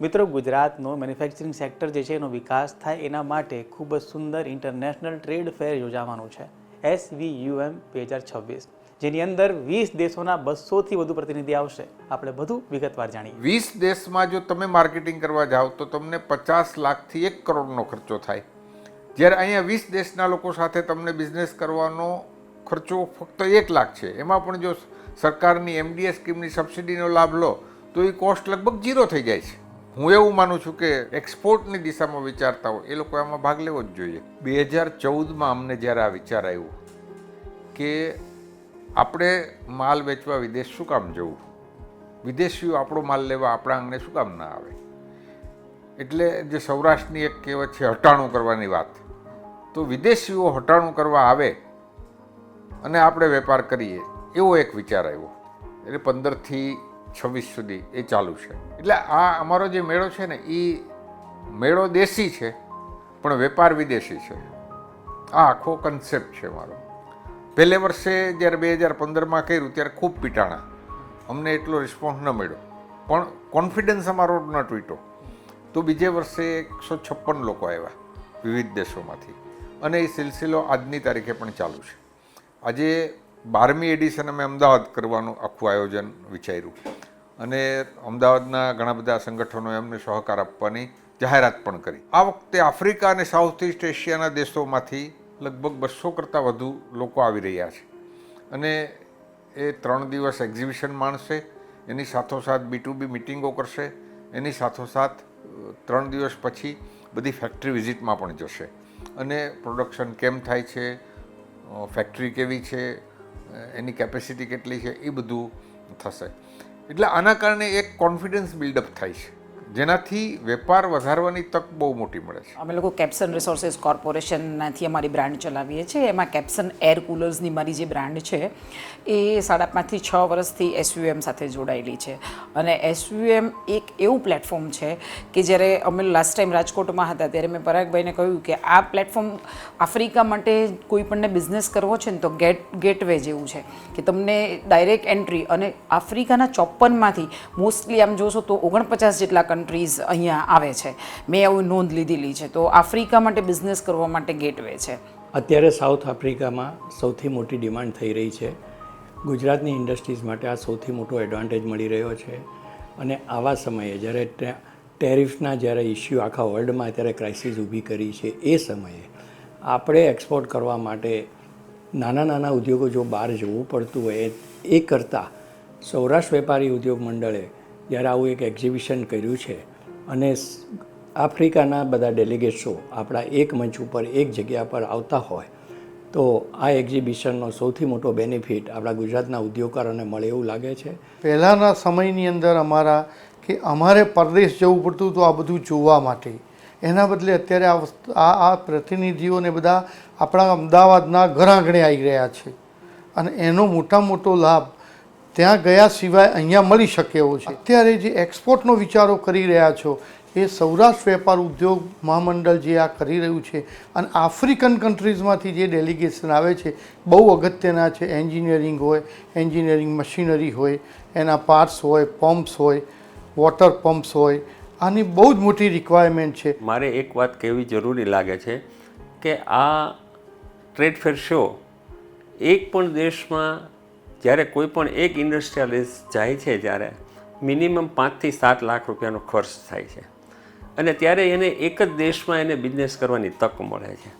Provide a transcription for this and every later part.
મિત્રો, ગુજરાતનો manufacturing sector જે છે, એનો વિકાસ થાય એના માટે ખૂબ જ સુંદર ઇન્ટરનેશનલ ટ્રેડ ફેર યોજાવાનું છે એસ વી યુ એમ બે હજાર છવ્વીસ, જેની અંદર વીસ દેશોના બસોથી વધુ પ્રતિનિધિ આવશે. આપણે બધું વિગતવાર જાણીએ. વીસ દેશમાં જો તમે માર્કેટિંગ કરવા જાઓ, તો તમને પચાસ લાખથી એક કરોડનો ખર્ચો થાય. જ્યારે અહીંયા વીસ દેશના લોકો સાથે તમને બિઝનેસ કરવાનો ખર્ચો ફક્ત એક લાખ છે. એમાં પણ જો સરકારની એમડીએ સ્કીમની સબસિડીનો લાભ લો, તો એ કોસ્ટ લગભગ ઝીરો થઈ જાય છે. હું એવું માનું છું કે એક્સપોર્ટની દિશામાં વિચારતા હોય, એ લોકો આમાં ભાગ લેવો જ જોઈએ. બે હજાર ચૌદમાં અમને જ્યારે આ વિચાર આવ્યો કે આપણે માલ વેચવા વિદેશ શું કામ જવું? વિદેશીઓ આપણો માલ લેવા આપણા આંગણે શું કામ ના આવે? એટલે જે સૌરાષ્ટ્રની એક કહેવત છે, હટાણું કરવાની વાત. તો વિદેશીઓ હટાણું કરવા આવે અને આપણે વેપાર કરીએ, એવો એક વિચાર આવ્યો. એટલે પંદરથી છવ્વીસ સુધી એ ચાલુ છે. એટલે આ અમારો જે મેળો છે ને એ મેળો દેશી છે, પણ વેપાર વિદેશી છે. આ આખો કન્સેપ્ટ છે મારો. પહેલે વર્ષે જ્યારે બે હજાર પંદરમાં કર્યું, ત્યારે ખૂબ પીટાણા. અમને એટલો રિસ્પોન્સ ન મળ્યો. પણ કોન્ફિડન્સ અમારો ન તૂટ્યો. તો બીજે વર્ષે એકસો છપ્પન લોકો આવ્યા વિવિધ દેશોમાંથી. અને એ સિલસિલો આજની તારીખે પણ ચાલુ છે. આજે બારમી એડિશન અમે અમદાવાદ કરવાનું આખું આયોજન વિચાર્યું. અને અમદાવાદના ઘણા બધા સંગઠનોએ એમને સહકાર આપવાની જાહેરાત પણ કરી. આ વખતે આફ્રિકા અને સાઉથ ઇસ્ટ એશિયાના દેશોમાંથી લગભગ બસો કરતાં વધુ લોકો આવી રહ્યા છે. અને એ ત્રણ દિવસ એક્ઝિબિશન માણશે, એની સાથોસાથ બી ટુ બી મિટિંગો કરશે, એની સાથોસાથ ત્રણ દિવસ પછી બધી ફેક્ટરી વિઝિટમાં પણ જશે. અને પ્રોડક્શન કેમ થાય છે ફેક્ટરી કેવી છે એની કેપેસિટી કેટલી છે, એ બધું થશે. એટલે આના કારણે એક કોન્ફિડન્સ બિલ્ડઅપ થાય છે. જેનાથી વેપાર વધારવાની તક બહુ મોટી મળે છે. અમે લોકો કેપ્સન રિસોર્સિસ કોર્પોરેશનનાથી અમારી બ્રાન્ડ ચલાવીએ છીએ. એમાં કેપ્સન એર કુલર્સની મારી જે બ્રાન્ડ છે, એ સાડા પાંચથી છ વર્ષથી એસયુએમ સાથે જોડાયેલી છે. અને એસયુએમ એક એવું પ્લેટફોર્મ છે કે જ્યારે અમે લાસ્ટ ટાઈમ રાજકોટમાં હતા, ત્યારે મેં પરાગભાઈને કહ્યું કે આ પ્લેટફોર્મ આફ્રિકા માટે કોઈ પણને બિઝનેસ કરવો છે ને તો ગેટ ગેટવે જેવું છે. કે તમને ડાયરેક્ટ એન્ટ્રી અને આફ્રિકાના ચોપ્પનમાંથી મોસ્ટલી આમ જોશો તો ઓગણપચાસ જેટલા કન્ટ્રીઝ અહીંયા આવે છે. મેં એવું નોંધ લીધેલી છે. તો આફ્રિકા માટે બિઝનેસ કરવા માટે ગેટવે છે. અત્યારે સાઉથ આફ્રિકામાં સૌથી મોટી ડિમાન્ડ થઈ રહી છે. ગુજરાતની ઇન્ડસ્ટ્રીઝ માટે આ સૌથી મોટો એડવાન્ટેજ મળી રહ્યો છે. અને આવા સમયે જ્યારે ટેરિફના જ્યારે ઇસ્યુ આખા વર્લ્ડમાં અત્યારે ક્રાઇસિસ ઊભી કરી છે, એ સમયે આપણે એક્સપોર્ટ કરવા માટે નાના નાના ઉદ્યોગો જો બહાર જવું પડતું હોય, એ- કરતાં સૌરાષ્ટ્ર વેપારી ઉદ્યોગ મંડળે જ્યારે આવું એક એક્ઝિબિશન કર્યું છે અને આફ્રિકાના બધા ડેલિગેટ્સો આપણા એક મંચ ઉપર એક જગ્યા પર આવતા હોય, તો આ એક્ઝિબિશનનો સૌથી મોટો બેનિફિટ આપણા ગુજરાતના ઉદ્યોગકારોને મળે એવું લાગે છે. પહેલાંના સમયની અંદર અમારા કે અમારે પરદેશ જવું પડતું હતું આ બધું જોવા માટે. એના બદલે અત્યારે આ આ આ પ્રતિનિધિઓને બધા આપણા અમદાવાદના ઘર આંગણે આવી રહ્યા છે. અને એનો મોટા મોટો લાભ ત્યાં ગયા સિવાય અહીંયા મળી શકે એવો છે. અત્યારે જે એક્સપોર્ટનો વિચારો કરી રહ્યા છો, એ સૌરાષ્ટ્ર વેપાર ઉદ્યોગ મહામંડળ જે આ કરી રહ્યું છે અને આફ્રિકન કન્ટ્રીઝમાંથી જે ડેલિગેશન આવે છે, બહુ અગત્યના છે. એન્જિનિયરિંગ હોય એન્જિનિયરિંગ મશીનરી હોય, એના પાર્ટ્સ હોય પમ્પ્સ હોય વોટર પમ્પ્સ હોય, આની બહુ જ મોટી રિક્વાયરમેન્ટ છે. મારે એક વાત કહેવી જરૂરી લાગે છે કે આ ટ્રેડ ફેર શો એક પણ દેશમાં જ્યારે કોઈ પણ એક ઇન્ડસ્ટ્રિયલિસ્ટ જાય છે ત્યારે મિનિમમ પાંચથી સાત લાખ રૂપિયાનો ખર્ચ થાય છે. અને ત્યારે એને એક જ દેશમાં એને બિઝનેસ કરવાની તક મળે છે.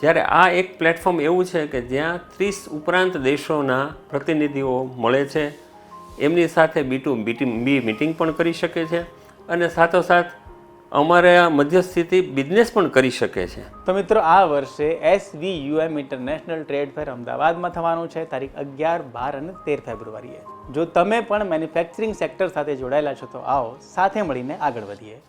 જ્યારે આ એક પ્લેટફોર્મ એવું છે કે જ્યાં ત્રીસ ઉપરાંત દેશોના પ્રતિનિધિઓ મળે છે, એમની સાથે બી ટુ બી મિટિંગ પણ કરી શકે છે અને સાથોસાથ અમારે આ મધ્યસ્થિતિ બિઝનેસ પણ કરી શકે છે. તો મિત્રો, આ વર્ષે S V U M international trade fair અમદાવાદમાં થવાનું છે. તારીખ અગિયાર, બાર અને તેર ફેબ્રુઆરીએ. જો તમે પણ મેન્યુફેક્ચરિંગ સેક્ટર સાથે જોડાયેલા છો, તો આવો સાથે મળીને આગળ વધીએ.